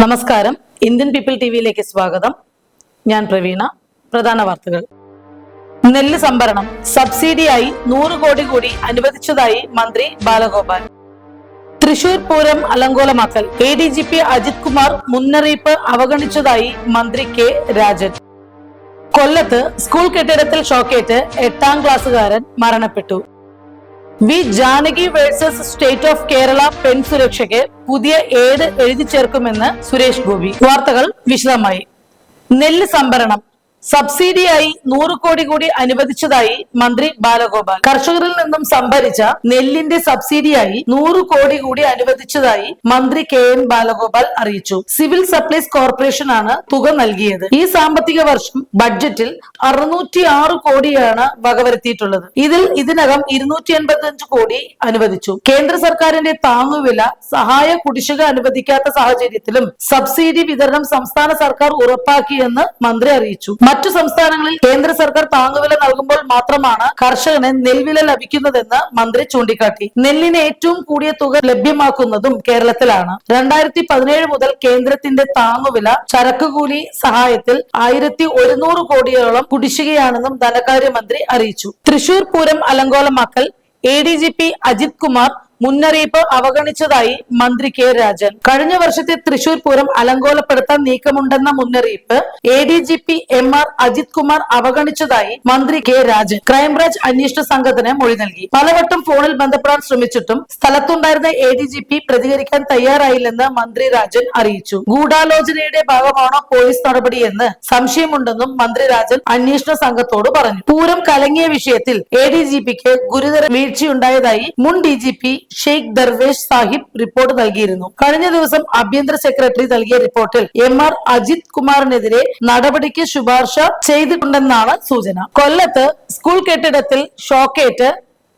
നമസ്കാരം. Indian people T വിയിലേക്ക് സ്വാഗതം. ഞാൻ പ്രവീണ. പ്രധാന വാർത്തകൾ. നെല്ല് സംഭരണം. സബ്സിഡിയായി നൂറ് കോടി കൂടി അനുവദിച്ചതായി മന്ത്രി Balagopal. Thrissur Pooram അലങ്കോലമാക്കൽ. A D G P Ajith Kumar മുന്നറിയിപ്പ് അവഗണിച്ചതായി മന്ത്രി കെ രാജൻ. കൊല്ലത്ത് സ്കൂൾ കെട്ടിടത്തിൽ ഷോക്കേറ്റ് എട്ടാം ക്ലാസ്സുകാരൻ മരണപ്പെട്ടു. V Janaki versus state of Kerala പെൺ സുരക്ഷയ്ക്ക് പുതിയ ഏട് എഴുതി ചേർക്കുമെന്ന് സുരേഷ് ഗോപി. വാർത്തകൾ വിശദമായി. നെല്ല് സംഭരണം. സബ്സിഡിയായി നൂറ് കോടി കൂടി അനുവദിച്ചതായി മന്ത്രി ബാലഗോപാൽ. കർഷകരിൽ നിന്നും സംഭരിച്ച നെല്ലിന്റെ സബ്സിഡിയായി നൂറ് കോടി കൂടി അനുവദിച്ചതായി മന്ത്രി കെ എൻ ബാലഗോപാൽ അറിയിച്ചു. സിവിൽ സപ്ലൈസ് കോർപ്പറേഷൻ ആണ് തുക നൽകിയത്. ഈ സാമ്പത്തിക വർഷം ബഡ്ജറ്റിൽ അറുന്നൂറ്റി ആറ് കോടിയാണ് വകവരുത്തിയിട്ടുള്ളത്. ഇതിൽ ഇതിനകം ഇരുന്നൂറ്റി എൺപത്തി കോടി അനുവദിച്ചു. കേന്ദ്ര സർക്കാരിന്റെ താങ്ങുവില സഹായ കുടിശ്ശിക അനുവദിക്കാത്ത സാഹചര്യത്തിലും സബ്സിഡി വിതരണം സംസ്ഥാന സർക്കാർ ഉറപ്പാക്കിയെന്ന് മന്ത്രി അറിയിച്ചു. മറ്റു സംസ്ഥാനങ്ങളിൽ കേന്ദ്ര സർക്കാർ താങ്ങുവില നൽകുമ്പോൾ മാത്രമാണ് കർഷകന് നെൽവില ലഭിക്കുന്നതെന്ന് മന്ത്രി ചൂണ്ടിക്കാട്ടി. നെല്ലിന് ഏറ്റവും കൂടിയ തുക ലഭ്യമാക്കുന്നതും കേരളത്തിലാണ്. രണ്ടായിരത്തി പതിനേഴ് മുതൽ കേന്ദ്രത്തിന്റെ താങ്ങുവില ചരക്കുകൂലി സഹായത്തിൽ ആയിരത്തി ഒരുന്നൂറ് കോടിയോളം കുടിശ്ശികയാണെന്നും ധനകാര്യമന്ത്രി അറിയിച്ചു. Thrissur Pooram അലങ്കോലമാക്കൽ A D G P Ajith Kumar മുന്നറിയിപ്പ് അവഗണിച്ചതായി മന്ത്രി കെ രാജൻ. കഴിഞ്ഞ വർഷത്തെ തൃശൂർ പൂരം അലങ്കോലപ്പെടുത്താൻ നീക്കമുണ്ടെന്ന മുന്നറിയിപ്പ് A D G P M R Ajith Kumar അവഗണിച്ചതായി മന്ത്രി കെ രാജൻ. ക്രൈംബ്രാഞ്ച് അന്വേഷണ സംഘത്തിന് മൊഴി നൽകി. പലവട്ടം ഫോണിൽ ബന്ധപ്പെടാൻ ശ്രമിച്ചിട്ടും സ്ഥലത്തുണ്ടായിരുന്ന എ ഡി ജി പി പ്രതികരിക്കാൻ തയ്യാറായില്ലെന്ന് മന്ത്രി രാജൻ അറിയിച്ചു. ഗൂഢാലോചനയുടെ ഭാഗമാണോ പോലീസ് നടപടിയെന്ന് സംശയമുണ്ടെന്നും മന്ത്രി രാജൻ അന്വേഷണ സംഘത്തോട് പറഞ്ഞു. പൂരം കലങ്ങിയ വിഷയത്തിൽ എ ഡി ജി പിക്ക് ഗുരുതര വീഴ്ചയുണ്ടായതായി മുൻ D G P Sheikh Darvesh Sahib report നൽകിയിരുന്നു. കഴിഞ്ഞ ദിവസം ആഭ്യന്തര സെക്രട്ടറി നൽകിയ റിപ്പോർട്ടിൽ എം ആർ അജിത് കുമാറിനെതിരെ നടപടിക്ക് ശുപാർശ ചെയ്തിട്ടുണ്ടെന്നാണ് സൂചന. കൊല്ലത്ത് സ്കൂൾ കെട്ടിടത്തിൽ ഷോക്കേറ്റ്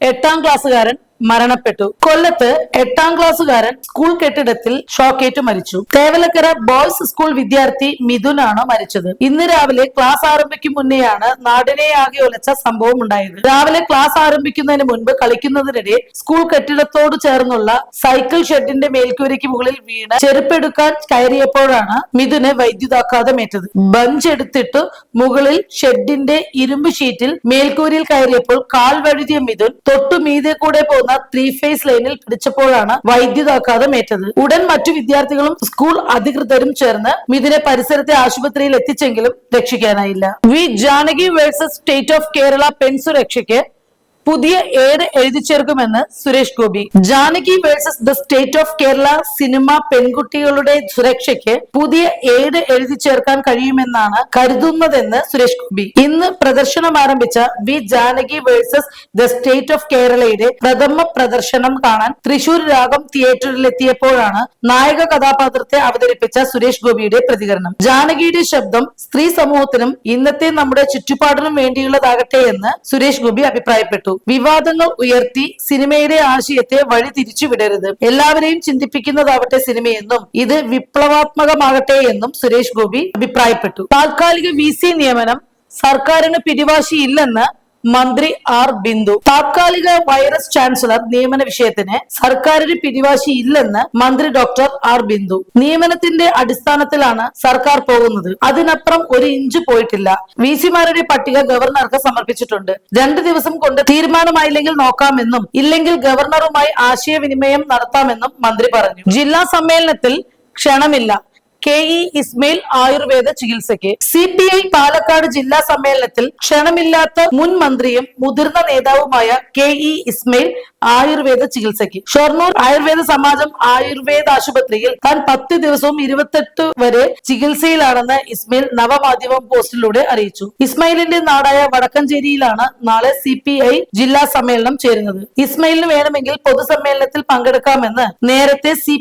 എട്ടാം ക്ലാസ്സുകാരൻ മരണപ്പെട്ടു. കൊല്ലത്ത് എട്ടാം ക്ലാസ്സുകാരൻ സ്കൂൾ കെട്ടിടത്തിൽ ഷോക്കേറ്റ് മരിച്ചു. തേവലക്കര ബോയ്സ് സ്കൂൾ വിദ്യാർത്ഥി മിഥുനാണ് മരിച്ചത്. ഇന്ന് രാവിലെ ക്ലാസ് ആരംഭിക്കും മുന്നെയാണ് നാടിനെ ആകെ സംഭവം ഉണ്ടായത്. രാവിലെ ക്ലാസ് ആരംഭിക്കുന്നതിന് മുൻപ് കളിക്കുന്നതിനിടെ സ്കൂൾ കെട്ടിടത്തോട് ചേർന്നുള്ള സൈക്കിൾ ഷെഡിന്റെ മേൽക്കൂരയ്ക്ക് മുകളിൽ വീണ് ചെരുപ്പെടുക്കാൻ കയറിയപ്പോഴാണ് മിഥുന് വൈദ്യുതാഘാതമേറ്റത്. ബഞ്ച് എടുത്തിട്ട് മുകളിൽ ഷെഡിന്റെ ഇരുമ്പ് ഷീറ്റിൽ മേൽക്കൂരയിൽ കയറിയപ്പോൾ കാൽ വഴുതിയ മിഥുൻ തൊട്ടു മീതെ കൂടെ പോകുന്ന ത്രീ ഫേസ് ലൈനിൽ പിടിച്ചപ്പോഴാണ് വൈദ്യുതാഘാതം ഏറ്റത്. ഉടൻ മറ്റു വിദ്യാർത്ഥികളും സ്കൂൾ അധികൃതരും ചേർന്ന് മിഥുനെ പരിസരത്തെ ആശുപത്രിയിൽ എത്തിച്ചെങ്കിലും രക്ഷിക്കാനായില്ല. V Janaki versus state of Kerala പെൺ സുരക്ഷയ്ക്ക് പുതിയ ഏട് എഴുതി ചേർക്കുമെന്ന് Suresh Gopi. Janaki versus the state of Kerala cinema പെൺകുട്ടികളുടെ സുരക്ഷയ്ക്ക് പുതിയ ഏട് എഴുതി ചേർക്കാൻ കഴിയുമെന്നാണ് കരുതുന്നതെന്ന് സുരേഷ് ഗോപി. ഇന്ന് പ്രദർശനം ആരംഭിച്ച V Janaki versus the state of കേരളയുടെ പ്രഥമ പ്രദർശനം കാണാൻ തൃശൂർ രാഗം തിയേറ്ററിലെത്തിയപ്പോഴാണ് നായക കഥാപാത്രത്തെ അവതരിപ്പിച്ച സുരേഷ് ഗോപിയുടെ പ്രതികരണം. ജാനകിയുടെ ശബ്ദം സ്ത്രീ സമൂഹത്തിനും ഇന്നത്തെ നമ്മുടെ ചുറ്റുപാടിനും വേണ്ടിയുള്ളതാകട്ടെ എന്ന് സുരേഷ് ഗോപി അഭിപ്രായപ്പെട്ടു. വിവാദങ്ങൾ ഉയർത്തി സിനിമയുടെ ആശയത്തെ വഴി തിരിച്ചു വിടരുത്. എല്ലാവരെയും ചിന്തിപ്പിക്കുന്നതാവട്ടെ സിനിമയെന്നും ഇത് വിപ്ലവാത്മകമാകട്ടെ എന്നും സുരേഷ് ഗോപി അഭിപ്രായപ്പെട്ടു. താൽക്കാലിക വി നിയമനം സർക്കാരിന് പിടിവാശിയില്ലെന്ന് മന്ത്രി ആർ ബിന്ദു. താത്കാലിക വൈറസ് ചാൻസലർ നിയമന വിഷയത്തിന് സർക്കാരിന് പിടിവാശിയില്ലെന്ന് മന്ത്രി ഡോക്ടർ ആർ ബിന്ദു. നിയമനത്തിന്റെ അടിസ്ഥാനത്തിലാണ് സർക്കാർ പോകുന്നത്. അതിനപ്പുറം ഒരു ഇഞ്ച് പോയിട്ടില്ല. വി സിമാരുടെ പട്ടിക ഗവർണർക്ക് സമർപ്പിച്ചിട്ടുണ്ട്. രണ്ടു ദിവസം കൊണ്ട് തീരുമാനമായില്ലെങ്കിൽ നോക്കാമെന്നും ഇല്ലെങ്കിൽ ഗവർണറുമായി ആശയവിനിമയം നടത്താമെന്നും മന്ത്രി പറഞ്ഞു. ജില്ലാ സമ്മേളനത്തിൽ ക്ഷണമില്ല. കെ ഇ ഇസ്മയിൽ ആയുർവേദ ചികിത്സയ്ക്ക്. സി പി ഐ പാലക്കാട് ജില്ലാ സമ്മേളനത്തിൽ ക്ഷണമില്ലാത്ത മുൻ മന്ത്രിയും മുതിർന്ന നേതാവുമായ കെ ഇ ഇസ്മയിൽ ആയുർവേദ ചികിത്സയ്ക്ക്. ഷൊർണൂർ ആയുർവേദ സമാജം ആയുർവേദ ആശുപത്രിയിൽ താൻ പത്ത് ദിവസവും ഇരുപത്തെട്ട് വരെ ചികിത്സയിലാണെന്ന് ഇസ്മയിൽ നവമാധ്യമം പോസ്റ്റിലൂടെ അറിയിച്ചു. ഇസ്മയിലിന്റെ നാടായ വടക്കഞ്ചേരിയിലാണ് നാളെ സി ജില്ലാ സമ്മേളനം ചേരുന്നത്. ഇസ്മയിലിന് വേണമെങ്കിൽ പൊതുസമ്മേളനത്തിൽ പങ്കെടുക്കാമെന്ന് നേരത്തെ സി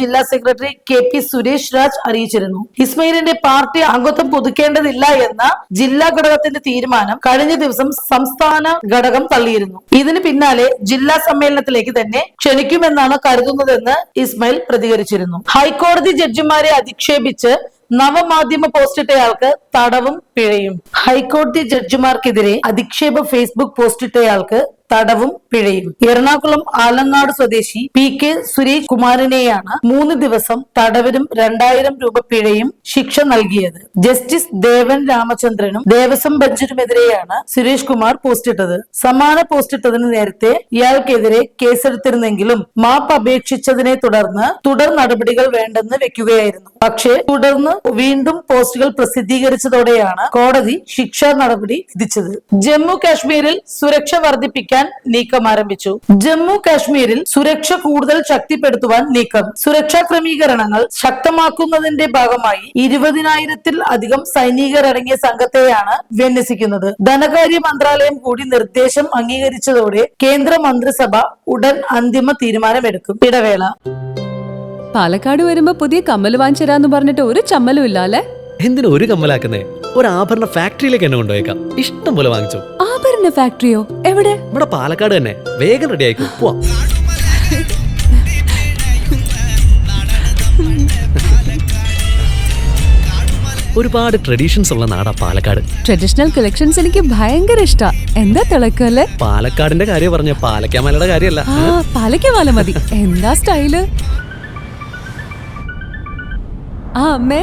ജില്ലാ secretary K P Suresh Raj അറിയിച്ചിരുന്നു. ഇസ്മയിലിന്റെ പാർട്ടി അംഗത്വം പുതുക്കേണ്ടതില്ല എന്ന ജില്ലാ ഘടകത്തിന്റെ തീരുമാനം കഴിഞ്ഞ ദിവസം സംസ്ഥാന ഘടകം തള്ളിയിരുന്നു. ഇതിന് പിന്നാലെ ജില്ലാ സമ്മേളനത്തിലേക്ക് തന്നെ ക്ഷണിക്കുമെന്നാണ് കരുതുന്നതെന്ന് ഇസ്മയിൽ പ്രതികരിച്ചിരുന്നു. ഹൈക്കോടതി ജഡ്ജിമാരെ അധിക്ഷേപിച്ച് നവമാധ്യമ പോസ്റ്റിട്ടയാൾക്ക് തടവും പിഴയും. ഹൈക്കോടതി ജഡ്ജിമാർക്കെതിരെ അധിക്ഷേപ ഫേസ്ബുക്ക് പോസ്റ്റിട്ടയാൾക്ക് തടവും പിഴയും. എറണാകുളം ആലങ്ങാട് സ്വദേശി പി കെ സുരേഷ് കുമാറിനെയാണ് മൂന്ന് ദിവസം തടവിനും രണ്ടായിരം രൂപ പിഴയും ശിക്ഷ നൽകിയത്. ജസ്റ്റിസ് ദേവൻ രാമചന്ദ്രനും ദേവസ്വം ബെഞ്ചിനുമെതിരെയാണ് സുരേഷ് കുമാർ പോസ്റ്റിട്ടത്. സമാന പോസ്റ്റിട്ടതിന് നേരത്തെ ഇയാൾക്കെതിരെ കേസെടുത്തിരുന്നെങ്കിലും മാപ്പ് അപേക്ഷിച്ചതിനെ തുടർന്ന് തുടർ നടപടികൾ വേണ്ടെന്ന് വെക്കുകയായിരുന്നു. പക്ഷേ തുടർന്ന് വീണ്ടും പോസ്റ്റുകൾ പ്രസിദ്ധീകരിച്ചതോടെയാണ് കോടതി ശിക്ഷാ നടപടി വിധിച്ചത്. ജമ്മു കാശ്മീരിൽ സുരക്ഷ വർദ്ധിപ്പിക്കാൻ നീക്കം ആരംഭിച്ചു. ജമ്മു കാശ്മീരിൽ സുരക്ഷ കൂടുതൽ ശക്തിപ്പെടുത്തുവാൻ നീക്കം. സുരക്ഷാ ക്രമീകരണങ്ങൾ ശക്തമാക്കുന്നതിന്റെ ഭാഗമായി ഇരുപതിനായിരത്തിൽ അധികം സൈനികരടങ്ങിയ സംഘത്തെയാണ് വിന്യസിക്കുന്നത്. ധനകാര്യ മന്ത്രാലയം കൂടി നിർദ്ദേശം അംഗീകരിച്ചതോടെ കേന്ദ്ര മന്ത്രിസഭ ഉടൻ അന്തിമ തീരുമാനമെടുക്കും. ഇടവേള. പാലക്കാട് വരുമ്പോ പുതിയ കമ്മൽ വാങ്ങിച്ചരാന്ന് പറഞ്ഞിട്ട് ഒരു ചമ്മലും ഇല്ല അല്ലെ എന്തിനാ ഒരു കമ്മലാക്കുന്നേ? ഒരു ആഭരണ ഫാക്ടറിയിലേക്ക് എന്നെ കൊണ്ടുപോയേക്കാം. ഇഷ്ടം പോലെ വാങ്ങിച്ചോ. ആഭരണ ഫാക്ടറിയോ എവിടെ? ഇവിടെ പാലക്കാട് തന്നെ. വേഗം റെഡി ആയിക്കോ. പോവാം. ഒരുപാട് ട്രഡീഷൻസ് ഉള്ള നാടാ പാലക്കാട്. ട്രഡീഷണൽ കളക്ഷൻസ് എനിക്ക് ഭയങ്കര ഇഷ്ടാ. എന്താ തിളക്കല്ലേ? പാലക്കാടിന്റെ കാര്യം പറഞ്ഞ പാലക്കാമലയുടെ കാര്യമല്ല. ആ പാലയ്ക്ക മാല മതി. എന്താ സ്റ്റൈൽ ആ അമ്മേ.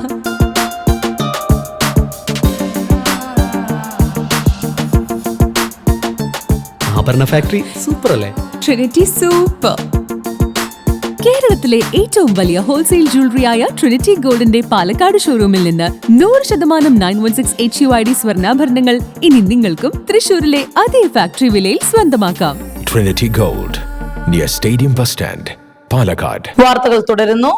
ആഭരണ ഫാക്ടറി സൂപ്പർ അല്ലേ ട്രിനിറ്റി സൂപ്പർ കേരളത്തിലെ ഏറ്റവും വലിയ ഹോൾസെയിൽ ജ്വല്ലറിയായ ട്രിനിറ്റി ഗോൾഡിന്റെ പാലക്കാട് ഷോറൂമിൽ നിന്ന് നൂറ് ശതമാനം nine one six H U I D സ്വർണാഭരണങ്ങൾ ഇനി നിങ്ങൾക്കും തൃശൂരിലെ അതേ ഫാക്ടറി വിലയിൽ സ്വന്തമാക്കാം. Trinity gold near stadium bus stand Palakkad വാർത്തകൾ തുടരുന്നു.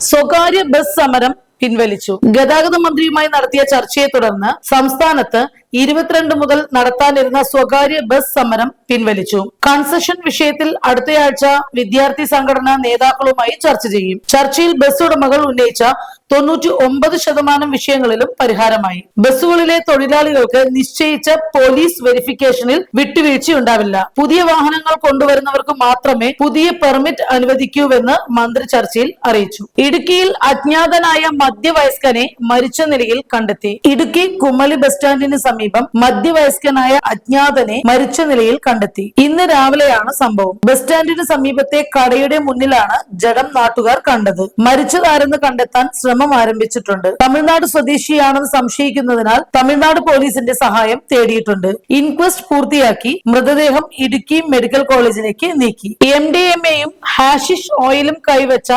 സ്വകാര്യ ബസ് സമരം പിൻവലിച്ചു. ഗതാഗത മന്ത്രിയുമായി നടത്തിയ ചർച്ചയെ തുടർന്ന് സംസ്ഥാനത്ത് ഇരുപത്തിരണ്ട് മുതൽ നടത്താനിരുന്ന സ്വകാര്യ ബസ് സമരം പിൻവലിച്ചു. കൺസെഷൻ വിഷയത്തിൽ അടുത്തയാഴ്ച വിദ്യാർത്ഥി സംഘടനാ നേതാക്കളുമായി ചർച്ച ചെയ്യും. ചർച്ചയിൽ ബസ് ഉടമകൾ ഉന്നയിച്ച തൊണ്ണൂറ്റി ഒമ്പത് ശതമാനം വിഷയങ്ങളിലും പരിഹാരമായി. ബസ്സുകളിലെ തൊഴിലാളികൾക്ക് നിശ്ചയിച്ച പോലീസ് വെരിഫിക്കേഷനിൽ വിട്ടുവീഴ്ചയുണ്ടാവില്ല പുതിയ വാഹനങ്ങൾ കൊണ്ടുവരുന്നവർക്ക് മാത്രമേ പുതിയ പെർമിറ്റ് അനുവദിക്കൂവെന്ന് മന്ത്രി ചർച്ചയിൽ അറിയിച്ചു. ഇടുക്കിയിൽ അജ്ഞാതനായ മധ്യവയസ്കനെ മരിച്ച നിലയിൽ കണ്ടെത്തി. ഇടുക്കി കുമ്മലി ബസ് സ്റ്റാൻഡിന് സമീപം മധ്യവയസ്കനായ അജ്ഞാതനെ മരിച്ച നിലയിൽ കണ്ടെത്തി. ഇന്ന് രാവിലെയാണ് സംഭവം. ബസ് സ്റ്റാൻഡിന് സമീപത്തെ കടയുടെ മുന്നിലാണ് ജഡം നാട്ടുകാർ കണ്ടത്. മരിച്ചതാരെന്ന് കണ്ടെത്താൻ ശ്രമം ആരംഭിച്ചിട്ടുണ്ട്. തമിഴ്നാട് സ്വദേശിയാണെന്ന് സംശയിക്കുന്നതിനാൽ തമിഴ്നാട് പോലീസിന്റെ സഹായം തേടിയിട്ടുണ്ട്. ഇൻക്വസ്റ്റ് പൂർത്തിയാക്കി മൃതദേഹം ഇടുക്കി മെഡിക്കൽ കോളേജിലേക്ക് നീക്കി. എം ഡി എം എയും ഹാഷിഷ് ഓയിലും കൈവച്ച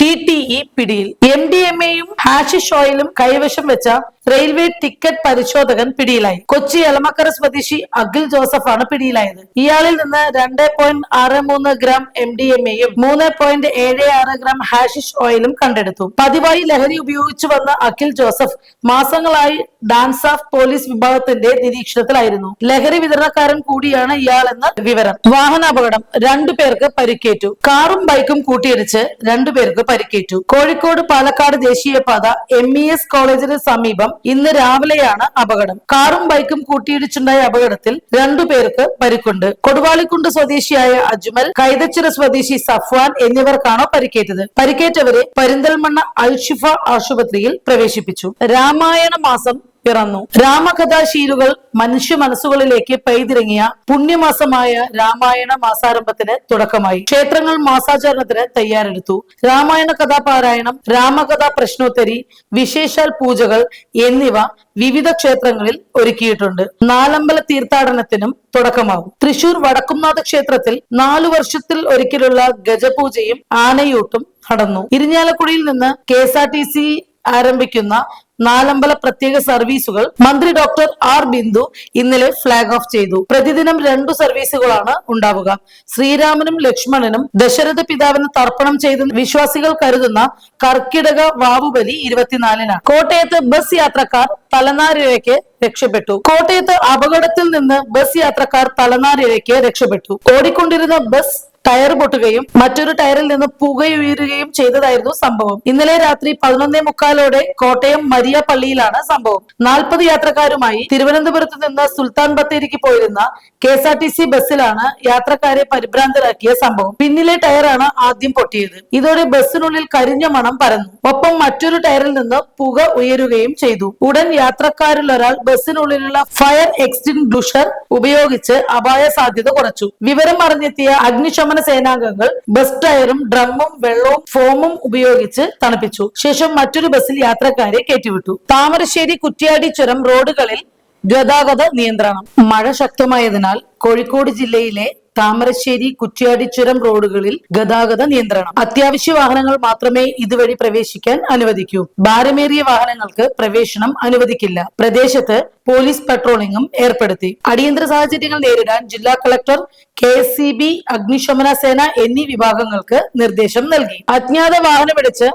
ടി ടി ഇ പിടിയിൽ. എം ഡി എം എയും ഹാഷിഷ് ഓയിലും കൈവശം വെച്ച റെയിൽവേ ടിക്കറ്റ് പരിശോധകൻ പിടിയിലായി. കൊച്ചി എളമക്കര സ്വദേശി അഖിൽ ജോസഫാണ് പിടിയിലായത്. ഇയാളിൽ നിന്ന് രണ്ട് പോയിന്റ് ആറ് മൂന്ന് ഗ്രാം എം ഡി എം എയും മൂന്ന് പോയിന്റ് ഏഴ് ആറ് ഗ്രാം ഹാഷിഷ് ഓയിലും കണ്ടെടുത്തു. പതിവായി ലഹരി ഉപയോഗിച്ചു വന്ന അഖിൽ ജോസഫ് മാസങ്ങളായി ഡാൻസ് ഓഫ് പോലീസ് വിഭാഗത്തിന്റെ നിരീക്ഷണത്തിലായിരുന്നു. ലഹരി വിതരണക്കാരൻ കൂടിയാണ് ഇയാളെന്ന് വിവരം. വാഹനാപകടം രണ്ടു പേർക്ക് പരിക്കേറ്റു. കാറും ബൈക്കും കൂട്ടിയിടിച്ച് രണ്ടുപേർക്ക് പരിക്കേറ്റു. കോഴിക്കോട് പാലക്കാട് ദേശീയപാത എം ഇ എസ് കോളേജിന് സമീപം ഇന്ന് രാവിലെയാണ് അപകടം. കാറും ബൈക്കും കൂട്ടിയിടിച്ചുണ്ടായ അപകടത്തിൽ രണ്ടുപേർക്ക് പരിക്കുണ്ട്. കൊടുവാളിക്കുണ്ട് സ്വദേശിയായ അജ്മൽ കൈതച്ചിറ സ്വദേശി സഫ്വാൻ എന്നിവർക്കാണ് പരിക്കേറ്റത്. പരിക്കേറ്റവരെ പരിന്തൽമണ്ണ അൽഷിഫ ആശുപത്രിയിൽ പ്രവേശിപ്പിച്ചു. രാമായണ മാസം പിറന്നു. രാമകഥാശീലുകൾ മനുഷ്യ മനസ്സുകളിലേക്ക് പെയ്തിറങ്ങിയ പുണ്യമാസമായ രാമായണ മാസാരംഭത്തിന് തുടക്കമായി. ക്ഷേത്രങ്ങൾ മാസാചരണത്തിന് തയ്യാറെടുത്തു. രാമായണ കഥാപാരായണം രാമകഥാ പ്രശ്നോത്തരി വിശേഷാൽ പൂജകൾ എന്നിവ വിവിധ ക്ഷേത്രങ്ങളിൽ ഒരുക്കിയിട്ടുണ്ട്. നാലമ്പല തീർത്ഥാടനത്തിനും തുടക്കമാകും. തൃശൂർ വടക്കുംനാഥ ക്ഷേത്രത്തിൽ നാലു വർഷത്തിൽ ഒരിക്കലുള്ള ഗജപൂജയും ആനയൂട്ടും നടന്നു. ഇരിഞ്ഞാലക്കുടിയിൽ നിന്ന് K S R T C ആരംഭിക്കുന്ന നാലമ്പല പ്രത്യേക സർവീസുകൾ മന്ത്രി ഡോക്ടർ ആർ ബിന്ദു ഇന്നലെ ഫ്ളാഗ് ഓഫ് ചെയ്തു. പ്രതിദിനം രണ്ടു സർവീസുകളാണ് ഉണ്ടാവുക. ശ്രീരാമനും ലക്ഷ്മണനും ദശരഥ പിതാവിന് തർപ്പണം ചെയ്ത് വിശ്വാസികൾ കരുതുന്ന കർക്കിടക വാവുബലി ഇരുപത്തിനാലിനാണ് കോട്ടയത്ത് ബസ് യാത്രക്കാർ തലനാരിഴയ്ക്ക് രക്ഷപ്പെട്ടു. കോട്ടയത്ത് അപകടത്തിൽ നിന്ന് ബസ് യാത്രക്കാർ തലനാരിഴയ്ക്ക് രക്ഷപ്പെട്ടു. ഓടിക്കൊണ്ടിരുന്ന ബസ് ടയർ പൊട്ടുകയും മറ്റൊരു ടയറിൽ നിന്ന് പുകയുയരുകയും ചെയ്തതായിരുന്നു സംഭവം. ഇന്നലെ രാത്രി പതിനൊന്നേ മുക്കാലോടെ കോട്ടയം മരിയ പള്ളിയിലാണ് സംഭവം. നാൽപ്പത് യാത്രക്കാരുമായി തിരുവനന്തപുരത്ത് നിന്ന് സുൽത്താൻ ബത്തേരിക്ക് പോയിരുന്ന K S R T C ബസ്സിലാണ് യാത്രക്കാരെ പരിഭ്രാന്തരാക്കിയ സംഭവം. പിന്നിലെ ടയറാണ് ആദ്യം പൊട്ടിയത്. ഇതോടെ ബസ്സിനുള്ളിൽ കരിഞ്ഞ മണം പരന്നു. ഒപ്പം മറ്റൊരു ടയറിൽ നിന്ന് പുക ഉയരുകയും ചെയ്തു. ഉടൻ യാത്രക്കാരിലൊരാൾ ബസ്സിനുള്ളിലുള്ള ഫയർ എക്സ്റ്റിംഗ്വിഷർ ഉപയോഗിച്ച് അപായ സാധ്യത കുറച്ചു. വിവരം അറിഞ്ഞെത്തിയ അഗ്നിശമന സേനാംഗങ്ങൾ ബസ് ടയറും ഡ്രമ്മും വെള്ളവും ഫോമും ഉപയോഗിച്ച് തണുപ്പിച്ചു. ശേഷം മറ്റൊരു ബസ്സിൽ യാത്രക്കാരെ കയറ്റിവിട്ടു. താമരശ്ശേരി കുറ്റ്യാടി ചുരം റോഡുകളിൽ ഗതാഗത നിയന്ത്രണം. മഴ ശക്തമായതിനാൽ കോഴിക്കോട് ജില്ലയിലെ താമരശ്ശേരി കുറ്റിയാടിച്ചുരം റോഡുകളിൽ ഗതാഗത നിയന്ത്രണം. അത്യാവശ്യ വാഹനങ്ങൾ മാത്രമേ ഇതുവഴി പ്രവേശിക്കാൻ അനുവദിക്കൂ. ഭാരമേറിയ വാഹനങ്ങൾക്ക് പ്രവേശനം അനുവദിക്കില്ല. പ്രദേശത്ത് പോലീസ് പട്രോളിംഗും ഏർപ്പെടുത്തി. അടിയന്തര സാഹചര്യങ്ങൾ നേരിടാൻ ജില്ലാ കളക്ടർ കെ സി ബി അഗ്നിശമന സേന എന്നീ വിഭാഗങ്ങൾക്ക് നിർദ്ദേശം നൽകി. അജ്ഞാത വാഹനമിടിച്ച്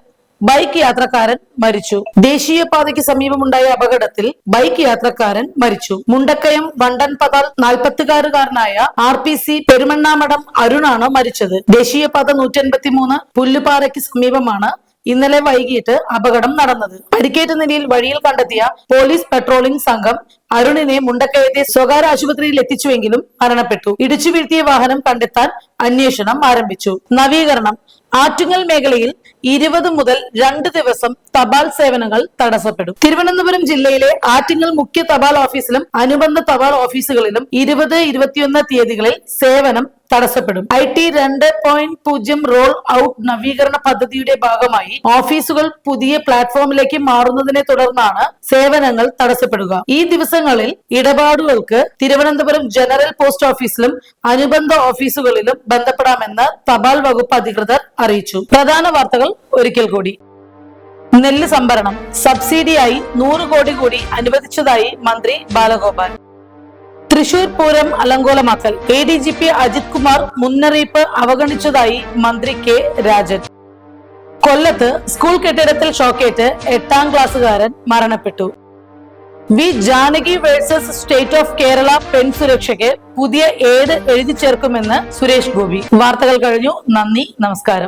ബൈക്ക് യാത്രക്കാരൻ മരിച്ചു. ദേശീയപാതയ്ക്ക് സമീപമുണ്ടായ അപകടത്തിൽ ബൈക്ക് യാത്രക്കാരൻ മരിച്ചു. മുണ്ടക്കയം വണ്ടൻ പതാൽ നാൽപ്പത്തുകാരുകാരനായ ആർ പി സി പെരുമണ്ണാമഠം അരുണാണ് മരിച്ചത്. ദേശീയപാത നൂറ്റി മൂന്ന് പുല്ലുപാറയ്ക്ക് സമീപമാണ് ഇന്നലെ വൈകിട്ട് അപകടം നടന്നത്. പരിക്കേറ്റ നിലയിൽ വഴിയിൽ കണ്ടെത്തിയ പോലീസ് പെട്രോളിംഗ് സംഘം അരുണിനെ മുണ്ടക്കയത്തെ സ്വകാര്യ ആശുപത്രിയിൽ എത്തിച്ചുവെങ്കിലും മരണപ്പെട്ടു. ഇടിച്ചു വീഴ്ത്തിയ വാഹനം കണ്ടെത്താൻ അന്വേഷണം ആരംഭിച്ചു. നവീകരണം ആറ്റുങ്ങൽ മേഖലയിൽ ഇരുപത് മുതൽ രണ്ട് ദിവസം തപാൽ സേവനങ്ങൾ തടസ്സപ്പെടും. തിരുവനന്തപുരം ജില്ലയിലെ ആറ്റിങ്ങൽ മുഖ്യ തപാൽ ഓഫീസിലും അനുബന്ധ തപാൽ ഓഫീസുകളിലും ഇരുപത് ഇരുപത്തിയൊന്ന് തീയതികളിൽ സേവനം തടസ്സപ്പെടും. ഐ ടി രണ്ട് പോയിന്റ് പൂജ്യം റോൾ ഔട്ട് നവീകരണ പദ്ധതിയുടെ ഭാഗമായി ഓഫീസുകൾ പുതിയ പ്ലാറ്റ്ഫോമിലേക്ക് മാറുന്നതിനെ തുടർന്നാണ് സേവനങ്ങൾ തടസ്സപ്പെടുക. ഈ ദിവസങ്ങളിൽ ഇടപാടുകൾക്ക് തിരുവനന്തപുരം ജനറൽ പോസ്റ്റ് ഓഫീസിലും അനുബന്ധ ഓഫീസുകളിലും ബന്ധപ്പെടാമെന്ന് തപാൽ വകുപ്പ് അധികൃതർ അറിയിച്ചു. പ്രധാന വാർത്തകൾ ഒരിക്കൽ കൂടി. നെല്ല് സംഭരണം. സബ്സിഡിയായി നൂറ് കോടി കൂടി അനുവദിച്ചതായി മന്ത്രി Balagopal. Thrissur Pooram അലങ്കോലമാക്കൽ. A D G P Ajith Kumar മുന്നറിയിപ്പ് അവഗണിച്ചതായി മന്ത്രി കെ രാജൻ. കൊല്ലത്ത് സ്കൂൾ കെട്ടിടത്തിൽ ഷോക്കേറ്റ് എട്ടാം ക്ലാസ്സുകാരൻ മരണപ്പെട്ടു. V Janaki versus state of Kerala പെൺ സുരക്ഷയ്ക്ക് പുതിയ ഏട് എഴുതി ചേർക്കുമെന്ന് സുരേഷ് ഗോപി. വാർത്തകൾ കഴിഞ്ഞു. നന്ദി. നമസ്കാരം.